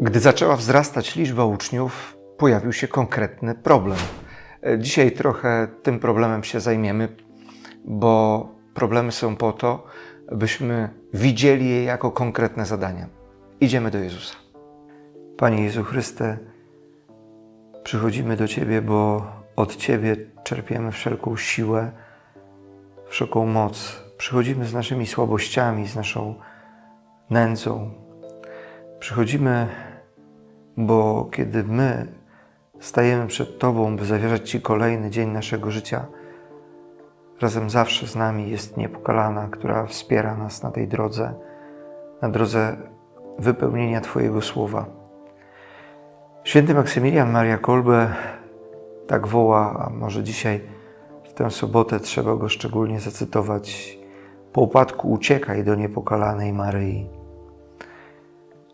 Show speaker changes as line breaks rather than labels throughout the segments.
Gdy zaczęła wzrastać liczba uczniów, pojawił się konkretny problem. E, Dzisiaj trochę tym problemem się zajmiemy, bo problemy są po to, byśmy widzieli je jako konkretne zadania. Idziemy do Jezusa. Panie Jezu Chryste, przychodzimy do Ciebie, bo od Ciebie czerpiemy wszelką siłę, wszelką moc. Przychodzimy z naszymi słabościami, z naszą nędzą. Przychodzimy, bo kiedy my stajemy przed Tobą, by zawierzać Ci kolejny dzień naszego życia, razem zawsze z nami jest niepokalana, która wspiera nas na tej drodze, na drodze wypełnienia Twojego słowa. Święty Maksymilian Maria Kolbe tak woła, a może dzisiaj w tę sobotę trzeba go szczególnie zacytować. Po upadku uciekaj do niepokalanej Maryi.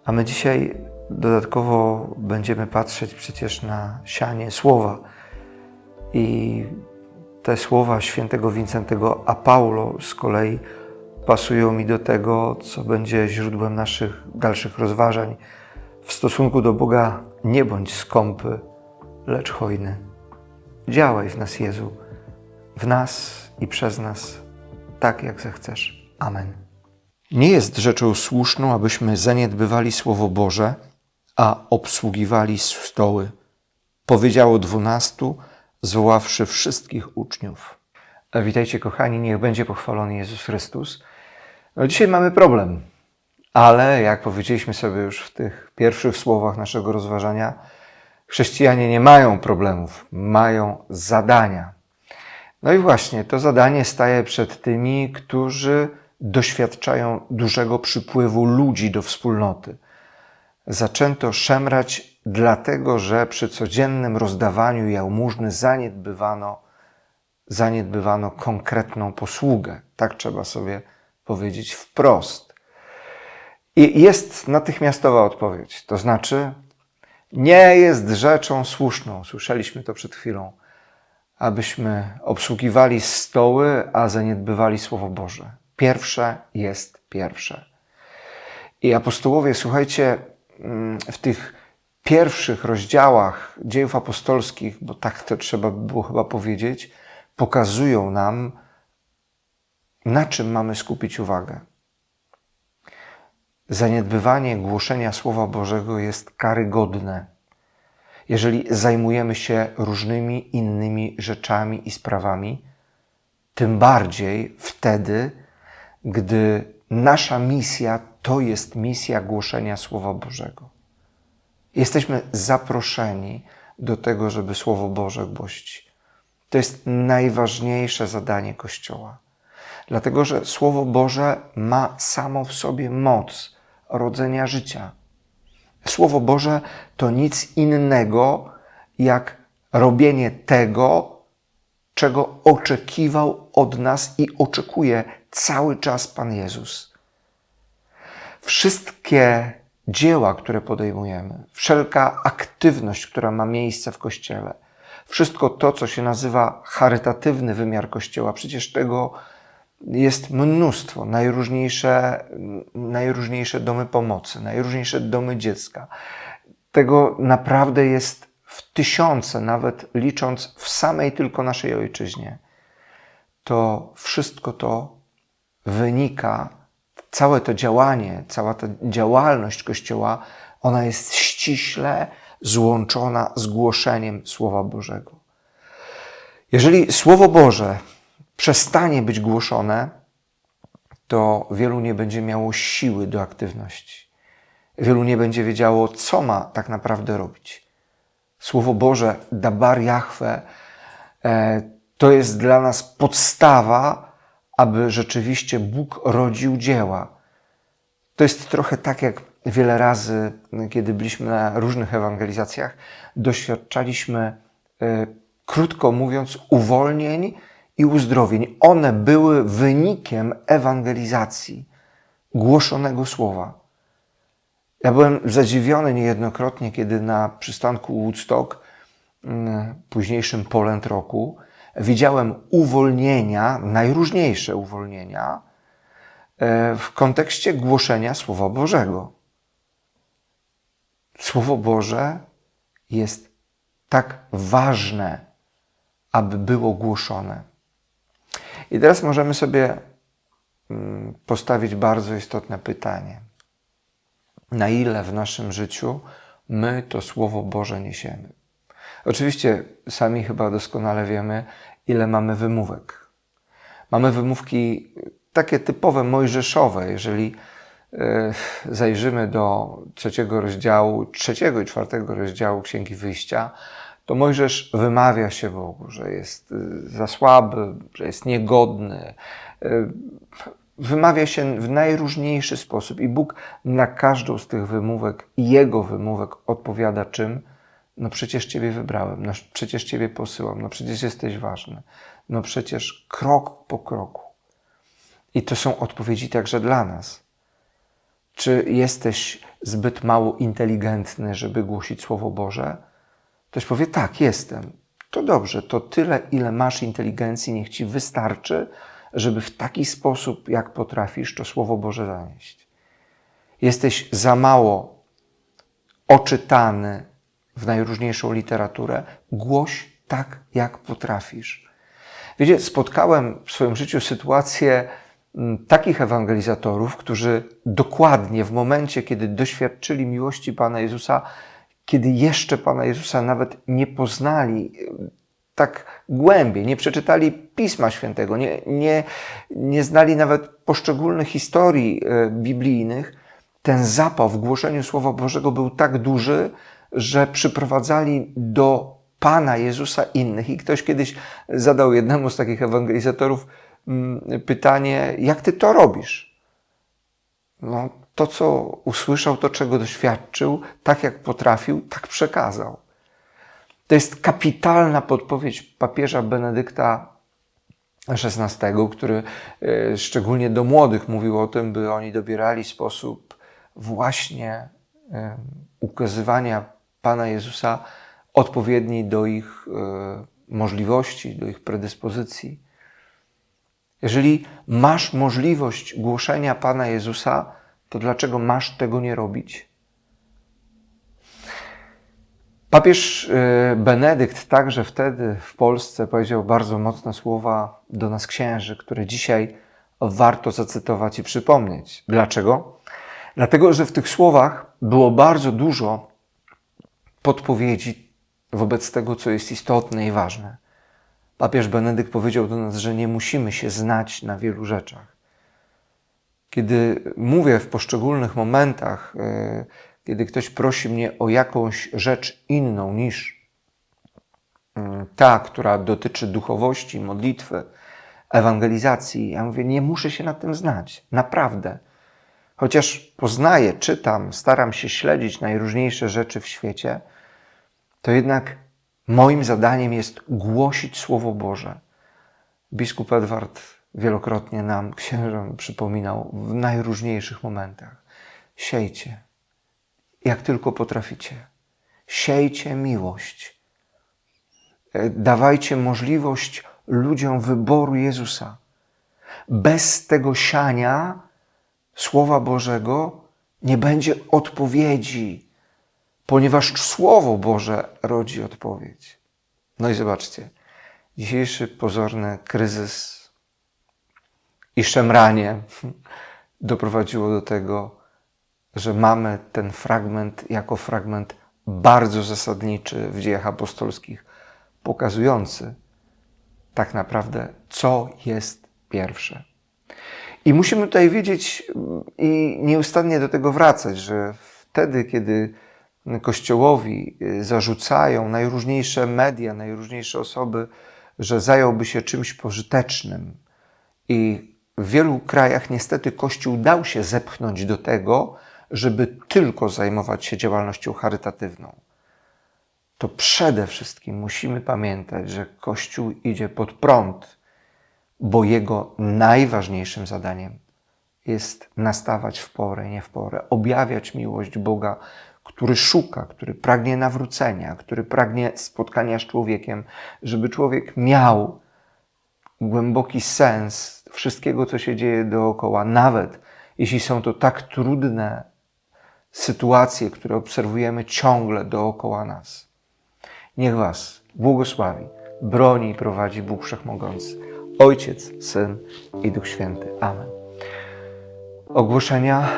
A my dzisiaj dodatkowo będziemy patrzeć przecież na sianie słowa. I te słowa świętego Wincentego a Paulo z kolei pasują mi do tego, co będzie źródłem naszych dalszych rozważań. W stosunku do Boga nie bądź skąpy, lecz hojny. Działaj w nas, Jezu, w nas i przez nas, tak jak zechcesz. Amen. Nie jest rzeczą słuszną, abyśmy zaniedbywali Słowo Boże, a obsługiwali stoły. Powiedziało dwunastu, zwoławszy wszystkich uczniów. Witajcie, kochani, niech będzie pochwalony Jezus Chrystus. No, dzisiaj mamy problem, ale jak powiedzieliśmy sobie już w tych pierwszych słowach naszego rozważania, chrześcijanie nie mają problemów, mają zadania. No i właśnie to zadanie staje przed tymi, którzy doświadczają dużego przypływu ludzi do wspólnoty. Zaczęto szemrać, dlatego że przy codziennym rozdawaniu jałmużny zaniedbywano, zaniedbywano konkretną posługę. Tak trzeba sobie powiedzieć wprost. I jest natychmiastowa odpowiedź, to znaczy nie jest rzeczą słuszną, słyszeliśmy to przed chwilą, abyśmy obsługiwali stoły, a zaniedbywali Słowo Boże. Pierwsze jest pierwsze. I apostołowie, słuchajcie, w tych pierwszych rozdziałach dziejów apostolskich, bo tak to trzeba by było chyba powiedzieć, pokazują nam, na czym mamy skupić uwagę. Zaniedbywanie głoszenia Słowa Bożego jest karygodne, jeżeli zajmujemy się różnymi innymi rzeczami i sprawami, tym bardziej wtedy, gdy nasza misja to jest misja głoszenia Słowa Bożego. Jesteśmy zaproszeni do tego, żeby Słowo Boże głosić. To jest najważniejsze zadanie Kościoła. Dlatego, że Słowo Boże ma samo w sobie moc rodzenia życia. Słowo Boże to nic innego jak robienie tego, czego oczekiwał od nas i oczekuje cały czas Pan Jezus. Wszystkie dzieła, które podejmujemy, wszelka aktywność, która ma miejsce w Kościele, wszystko to, co się nazywa charytatywny wymiar Kościoła, przecież tego jest mnóstwo, najróżniejsze, najróżniejsze domy pomocy, najróżniejsze domy dziecka. Tego naprawdę jest w tysiące, nawet licząc w samej tylko naszej ojczyźnie. To wszystko to wynika, całe to działanie, cała ta działalność Kościoła, ona jest ściśle złączona z głoszeniem Słowa Bożego. Jeżeli Słowo Boże przestanie być głoszone, to wielu nie będzie miało siły do aktywności. Wielu nie będzie wiedziało, co ma tak naprawdę robić. Słowo Boże, Dabar Jahwe, e, to jest dla nas podstawa, aby rzeczywiście Bóg rodził dzieła. To jest trochę tak, jak wiele razy, kiedy byliśmy na różnych ewangelizacjach, doświadczaliśmy, e, krótko mówiąc, uwolnień i uzdrowień. One były wynikiem ewangelizacji, głoszonego słowa. Ja byłem zadziwiony niejednokrotnie, kiedy na przystanku Woodstock, późniejszym Poland Roku, widziałem uwolnienia, najróżniejsze uwolnienia w kontekście głoszenia Słowa Bożego. Słowo Boże jest tak ważne, aby było głoszone. I teraz możemy sobie mm, postawić bardzo istotne pytanie. Na ile w naszym życiu my to Słowo Boże niesiemy? Oczywiście sami chyba doskonale wiemy, ile mamy wymówek. Mamy wymówki takie typowe mojżeszowe. Jeżeli e, zajrzymy do trzeciego rozdziału, trzeciego i czwartego rozdziału Księgi Wyjścia, to Mojżesz wymawia się Bogu, że jest y, za słaby, że jest niegodny. Y, wymawia się w najróżniejszy sposób i Bóg na każdą z tych wymówek jego wymówek odpowiada czym? No przecież Ciebie wybrałem, no przecież Ciebie posyłam, no przecież jesteś ważny, no przecież krok po kroku. I to są odpowiedzi także dla nas. Czy jesteś zbyt mało inteligentny, żeby głosić Słowo Boże? Ktoś powie, tak, jestem. To dobrze, to tyle, ile masz inteligencji, niech ci wystarczy, żeby w taki sposób, jak potrafisz, to Słowo Boże zanieść. Jesteś za mało oczytany w najróżniejszą literaturę, głoś tak, jak potrafisz. Wiecie, spotkałem w swoim życiu sytuację mm, takich ewangelizatorów, którzy dokładnie w momencie, kiedy doświadczyli miłości Pana Jezusa, kiedy jeszcze Pana Jezusa nawet nie poznali e, tak głębiej, nie przeczytali Pisma Świętego, nie, nie, nie znali nawet poszczególnych historii e, biblijnych, ten zapał w głoszeniu Słowa Bożego był tak duży, że przyprowadzali do Pana Jezusa innych. I ktoś kiedyś zadał jednemu z takich ewangelizatorów mm, pytanie: Jak ty to robisz? No, to, co usłyszał, to, czego doświadczył, tak jak potrafił, tak przekazał. To jest kapitalna podpowiedź papieża Benedykta XVI, który e, szczególnie do młodych mówił o tym, by oni dobierali sposób właśnie e, ukazywania Pana Jezusa odpowiedni do ich e, możliwości, do ich predyspozycji. Jeżeli masz możliwość głoszenia Pana Jezusa, to dlaczego masz tego nie robić? Papież y, Benedykt także wtedy w Polsce powiedział bardzo mocne słowa do nas księży, które dzisiaj warto zacytować i przypomnieć. Dlaczego? Dlatego, że w tych słowach było bardzo dużo podpowiedzi wobec tego, co jest istotne i ważne. Papież Benedykt powiedział do nas, że nie musimy się znać na wielu rzeczach kiedy mówię w poszczególnych momentach, e, kiedy ktoś prosi mnie o jakąś rzecz inną niż mm, ta, która dotyczy duchowości, modlitwy, ewangelizacji, ja mówię, nie muszę się na tym znać, naprawdę. Chociaż poznaję, czytam, staram się śledzić najróżniejsze rzeczy w świecie, to jednak moim zadaniem jest głosić Słowo Boże. Biskup Edward wielokrotnie nam księżom przypominał w najróżniejszych momentach. Siejcie, jak tylko potraficie. Siejcie miłość. E, dawajcie możliwość ludziom wyboru Jezusa. Bez tego siania Słowa Bożego nie będzie odpowiedzi, ponieważ Słowo Boże rodzi odpowiedź. No i zobaczcie, dzisiejszy pozorny kryzys i szemranie doprowadziło do tego, że mamy ten fragment jako fragment bardzo zasadniczy w dziejach apostolskich, pokazujący tak naprawdę, co jest pierwsze. I musimy tutaj wiedzieć i nieustannie do tego wracać, że wtedy, kiedy Kościołowi zarzucają najróżniejsze media, najróżniejsze osoby, że zająłby się czymś pożytecznym i w wielu krajach niestety Kościół dał się zepchnąć do tego, żeby tylko zajmować się działalnością charytatywną. To przede wszystkim musimy pamiętać, że Kościół idzie pod prąd, bo jego najważniejszym zadaniem jest nastawać w porę, nie w porę, objawiać miłość Boga, który szuka, który pragnie nawrócenia, który pragnie spotkania z człowiekiem, żeby człowiek miał głęboki sens wszystkiego, co się dzieje dookoła, nawet jeśli są to tak trudne sytuacje, które obserwujemy ciągle dookoła nas. Niech Was błogosławi, broni i prowadzi Bóg Wszechmogący, Ojciec, Syn i Duch Święty. Amen. Ogłoszenia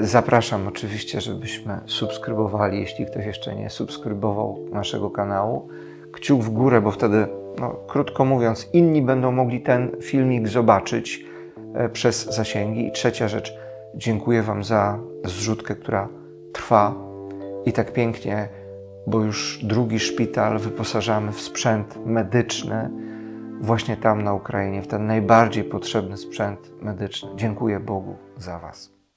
zapraszam oczywiście, żebyśmy subskrybowali, jeśli ktoś jeszcze nie subskrybował naszego kanału. Kciuk w górę, bo wtedy, no, krótko mówiąc, inni będą mogli ten filmik zobaczyć e, przez zasięgi. I trzecia rzecz, dziękuję Wam za zrzutkę, która trwa i tak pięknie, bo już drugi szpital wyposażamy w sprzęt medyczny właśnie tam na Ukrainie, w ten najbardziej potrzebny sprzęt medyczny. Dziękuję Bogu za Was.